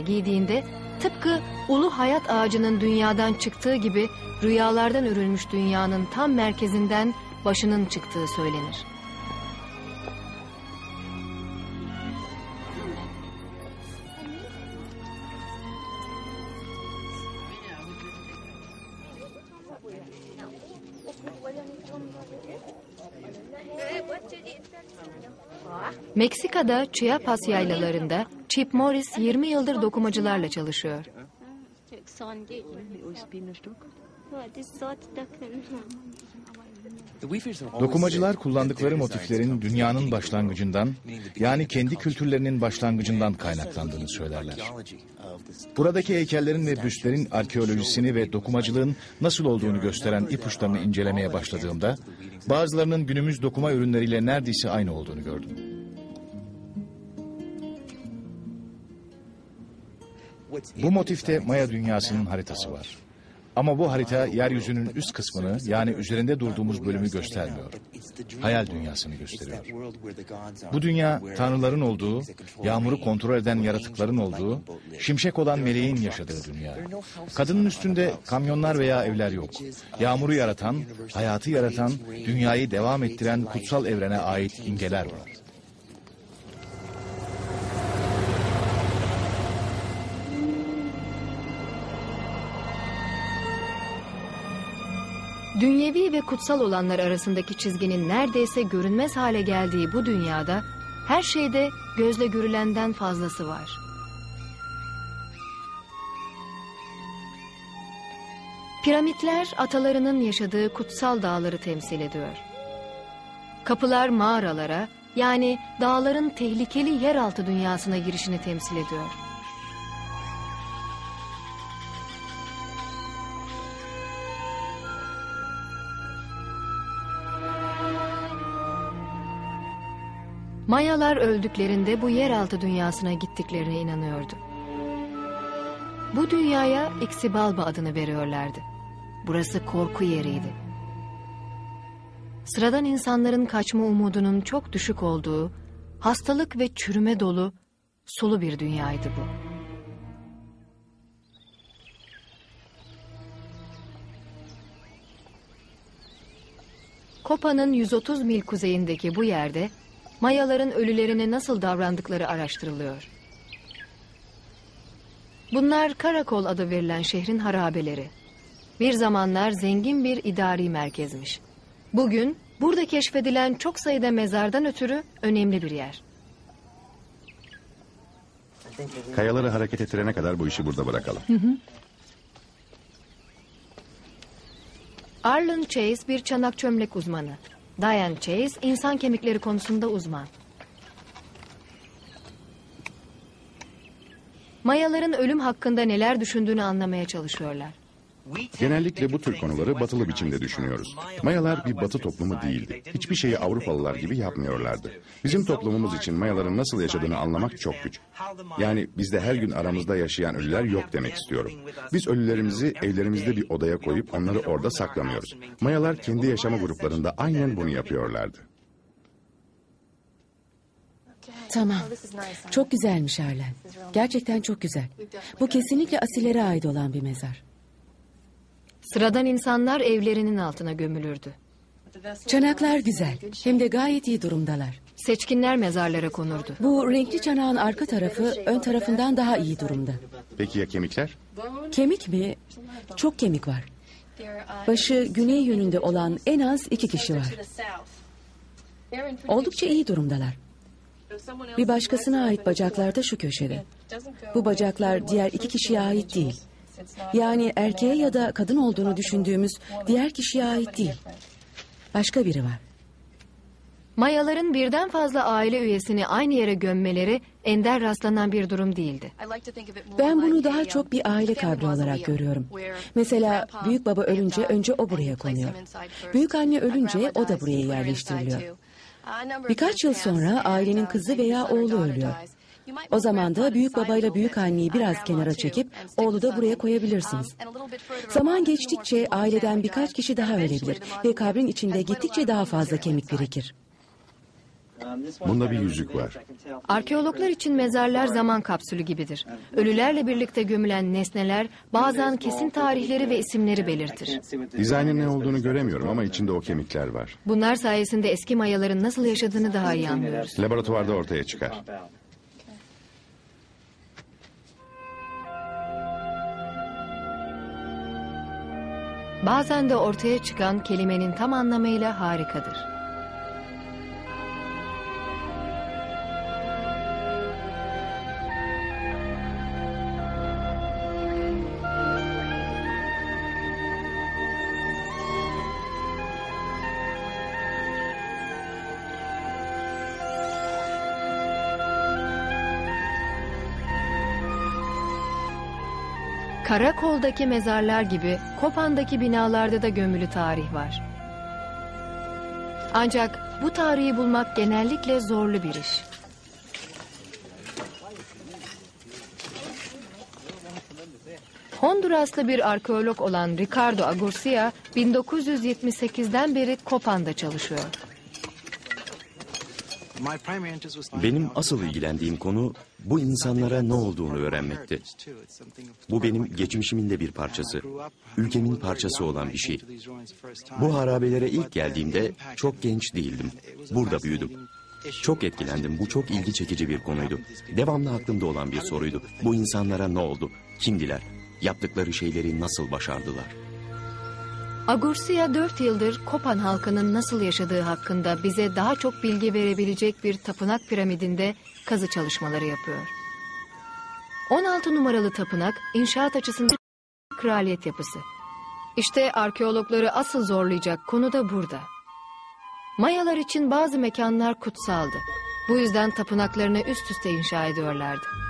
giydiğinde tıpkı ulu hayat ağacının dünyadan çıktığı gibi rüyalardan örülmüş dünyanın tam merkezinden başının çıktığı söylenir. Meksika'da Chiapas yaylalarında Chip Morris 20 yıldır dokumacılarla çalışıyor. Dokumacılar kullandıkları motiflerin dünyanın başlangıcından yani kendi kültürlerinin başlangıcından kaynaklandığını söylerler. Buradaki heykellerin ve büstlerin arkeolojisini ve dokumacılığın nasıl olduğunu gösteren ipuçlarını incelemeye başladığımda bazılarının günümüz dokuma ürünleriyle neredeyse aynı olduğunu gördüm. Bu motifte Maya dünyasının haritası var. Ama bu harita yeryüzünün üst kısmını yani üzerinde durduğumuz bölümü göstermiyor. Hayal dünyasını gösteriyor. Bu dünya tanrıların olduğu, yağmuru kontrol eden yaratıkların olduğu, şimşek olan meleğin yaşadığı dünya. Kadının üstünde kamyonlar veya evler yok. Yağmuru yaratan, hayatı yaratan, dünyayı devam ettiren kutsal evrene ait imgeler var. Dünyevi ve kutsal olanlar arasındaki çizginin neredeyse görünmez hale geldiği bu dünyada her şeyde gözle görülenden fazlası var. Piramitler atalarının yaşadığı kutsal dağları temsil ediyor. Kapılar mağaralara yani dağların tehlikeli yeraltı dünyasına girişini temsil ediyor. Mayalar öldüklerinde bu yeraltı dünyasına gittiklerine inanıyordu. Bu dünyaya Ixibalba adını veriyorlardı. Burası korku yeriydi. Sıradan insanların kaçma umudunun çok düşük olduğu, hastalık ve çürüme dolu, sulu bir dünyaydı bu. Kopa'nın 130 mil kuzeyindeki bu yerde Mayaların ölülerine nasıl davrandıkları araştırılıyor. Bunlar Karakol adı verilen şehrin harabeleri. Bir zamanlar zengin bir idari merkezmiş. Bugün burada keşfedilen çok sayıda mezardan ötürü önemli bir yer. Kayaları hareket ettirene kadar bu işi burada bırakalım. Arlen Chase bir çanak çömlek uzmanı. Diane Chase insan kemikleri konusunda uzman. Mayaların ölüm hakkında neler düşündüğünü anlamaya çalışıyorlar. Genellikle bu tür konuları batılı biçimde düşünüyoruz. Mayalar bir batı toplumu değildi. Hiçbir şeyi Avrupalılar gibi yapmıyorlardı. Bizim toplumumuz için Mayaların nasıl yaşadığını anlamak çok güç. Yani bizde her gün aramızda yaşayan ölüler yok demek istiyorum. Biz ölülerimizi evlerimizde bir odaya koyup onları orada saklamıyoruz. Mayalar kendi yaşama gruplarında aynen bunu yapıyorlardı. Tamam. Çok güzelmiş Arlen. Gerçekten çok güzel. Bu kesinlikle asillere ait olan bir mezar. Sıradan insanlar evlerinin altına gömülürdü. Çanaklar güzel. Hem de gayet iyi durumdalar. Seçkinler mezarlara konurdu. Bu renkli çanağın arka tarafı ön tarafından daha iyi durumda. Peki ya kemikler? Kemik mi? Çok kemik var. Başı güney yönünde olan en az iki kişi var. Oldukça iyi durumdalar. Bir başkasına ait bacaklar da şu köşede. Bu bacaklar diğer iki kişiye ait değil. Yani erkeğe ya da kadın olduğunu düşündüğümüz diğer kişiye ait değil. Başka biri var. Mayaların birden fazla aile üyesini aynı yere gömmeleri ender rastlanan bir durum değildi. Ben bunu daha çok bir aile kabri olarak görüyorum. Mesela büyük baba ölünce önce o buraya konuyor. Büyük anne ölünce o da buraya yerleştiriliyor. Birkaç yıl sonra ailenin kızı veya oğlu ölüyor. O zaman da büyük babayla büyük anneyi biraz kenara çekip oğlu da buraya koyabilirsiniz. Zaman geçtikçe aileden birkaç kişi daha ölebilir ve kabrin içinde gittikçe daha fazla kemik birikir. Bunda bir yüzük var. Arkeologlar için mezarlar zaman kapsülü gibidir. Ölülerle birlikte gömülen nesneler bazen kesin tarihleri ve isimleri belirtir. Dizaynın ne olduğunu göremiyorum ama içinde o kemikler var. Bunlar sayesinde eski Mayaların nasıl yaşadığını daha iyi anlıyoruz. Laboratuvarda ortaya çıkar. Bazen de ortaya çıkan kelimenin tam anlamıyla harikadır. Karakol'daki mezarlar gibi Kopan'daki binalarda da gömülü tarih var. Ancak bu tarihi bulmak genellikle zorlu bir iş. Honduraslı bir arkeolog olan Ricardo Agurcia 1978'den beri Kopan'da çalışıyor. Benim asıl ilgilendiğim konu bu insanlara ne olduğunu öğrenmekti. Bu benim geçmişimin de bir parçası, ülkemin parçası olan bir şey. Bu harabelere ilk geldiğimde çok genç değildim. Burada büyüdüm. Çok etkilendim. Bu çok ilgi çekici bir konuydu. Devamlı aklımda olan bir soruydu. Bu insanlara ne oldu? Kimdiler? Yaptıkları şeyleri nasıl başardılar? Agurcia 4 yıldır Kopan halkının nasıl yaşadığı hakkında bize daha çok bilgi verebilecek bir tapınak piramidinde kazı çalışmaları yapıyor. 16 numaralı tapınak inşaat açısından kraliyet yapısı. İşte arkeologları asıl zorlayacak konu da burada. Mayalar için bazı mekanlar kutsaldı. Bu yüzden tapınaklarını üst üste inşa ediyorlardı.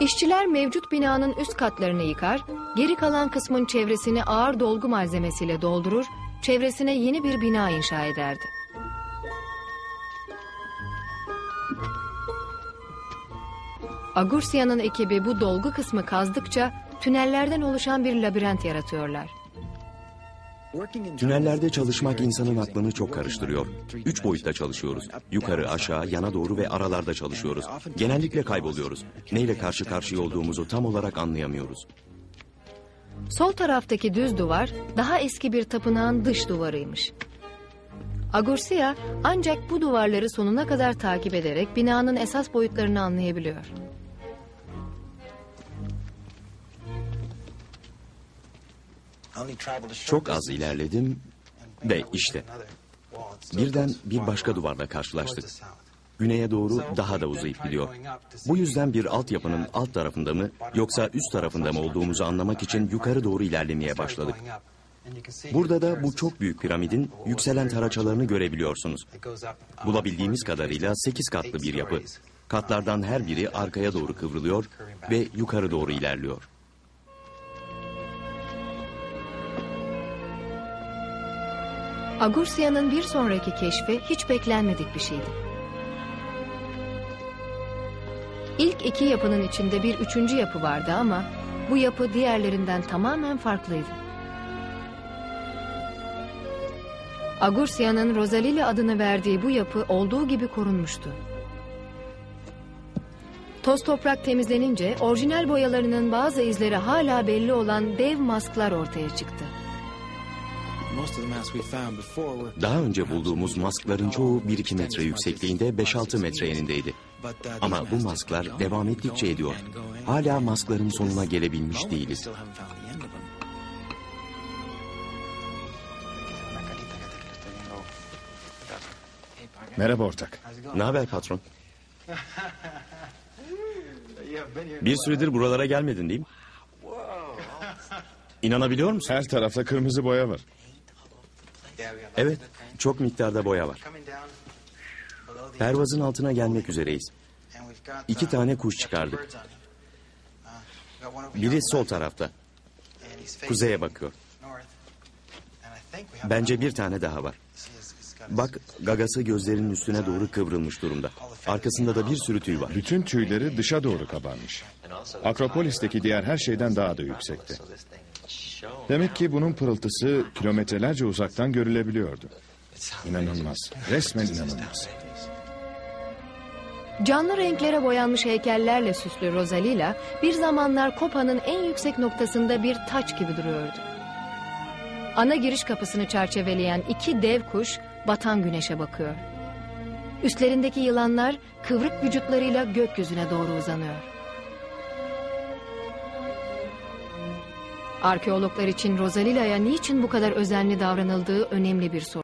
İşçiler mevcut binanın üst katlarını yıkar, geri kalan kısmın çevresini ağır dolgu malzemesiyle doldurur, çevresine yeni bir bina inşa ederdi. Agursia'nın ekibi bu dolgu kısmı kazdıkça tünellerden oluşan bir labirent yaratıyorlar. Tünellerde çalışmak insanın aklını çok karıştırıyor. Üç boyutta çalışıyoruz. Yukarı, aşağı, yana doğru ve aralarda çalışıyoruz. Genellikle kayboluyoruz. Neyle karşı karşıya olduğumuzu tam olarak anlayamıyoruz. Sol taraftaki düz duvar daha eski bir tapınağın dış duvarıymış. Agursia ancak bu duvarları sonuna kadar takip ederek binanın esas boyutlarını anlayabiliyor. Çok az ilerledim ve işte birden bir başka duvarla karşılaştık. Güneye doğru daha da uzayıp gidiyor. Bu yüzden bir altyapının alt tarafında mı yoksa üst tarafında mı olduğumuzu anlamak için yukarı doğru ilerlemeye başladık. Burada da bu çok büyük piramidin yükselen taraçalarını görebiliyorsunuz. Bulabildiğimiz kadarıyla 8 katlı bir yapı. Katlardan her biri arkaya doğru kıvrılıyor ve yukarı doğru ilerliyor. Agursia'nın bir sonraki keşfi hiç beklenmedik bir şeydi. İlk iki yapının içinde bir üçüncü yapı vardı ama bu yapı diğerlerinden tamamen farklıydı. Agursia'nın Rosalili adını verdiği bu yapı olduğu gibi korunmuştu. Toz toprak temizlenince orijinal boyalarının bazı izleri hala belli olan dev masklar ortaya çıktı. Daha önce bulduğumuz maskların çoğu 1-2 metre yüksekliğinde 5-6 metre enindeydi. Ama bu masklar devam ettikçe ediyor. Hala maskların sonuna gelebilmiş değiliz. Merhaba ortak. Ne haber patron? Bir süredir buralara gelmedin değil mi? İnanabiliyor musun? Her tarafta kırmızı boya var. Evet, çok miktarda boya var. Pervazın altına gelmek üzereyiz. İki tane kuş çıkardık. Biri sol tarafta, kuzeye bakıyor. Bence bir tane daha var. Bak, gagası gözlerinin üstüne doğru kıvrılmış durumda. Arkasında da bir sürü tüy var. Bütün tüyleri dışa doğru kabarmış. Akropolis'teki diğer her şeyden daha da yüksekti. Demek ki bunun pırıltısı kilometrelerce uzaktan görülebiliyordu. İnanılmaz. Resmen inanılmaz. Canlı renklere boyanmış heykellerle süslü Rosalila bir zamanlar Kopa'nın en yüksek noktasında bir taç gibi duruyordu. Ana giriş kapısını çerçeveleyen iki dev kuş batan güneşe bakıyor. Üstlerindeki yılanlar kıvrık vücutlarıyla gökyüzüne doğru uzanıyor. Arkeologlar için Rosalila'ya niçin bu kadar özenli davranıldığı önemli bir soru.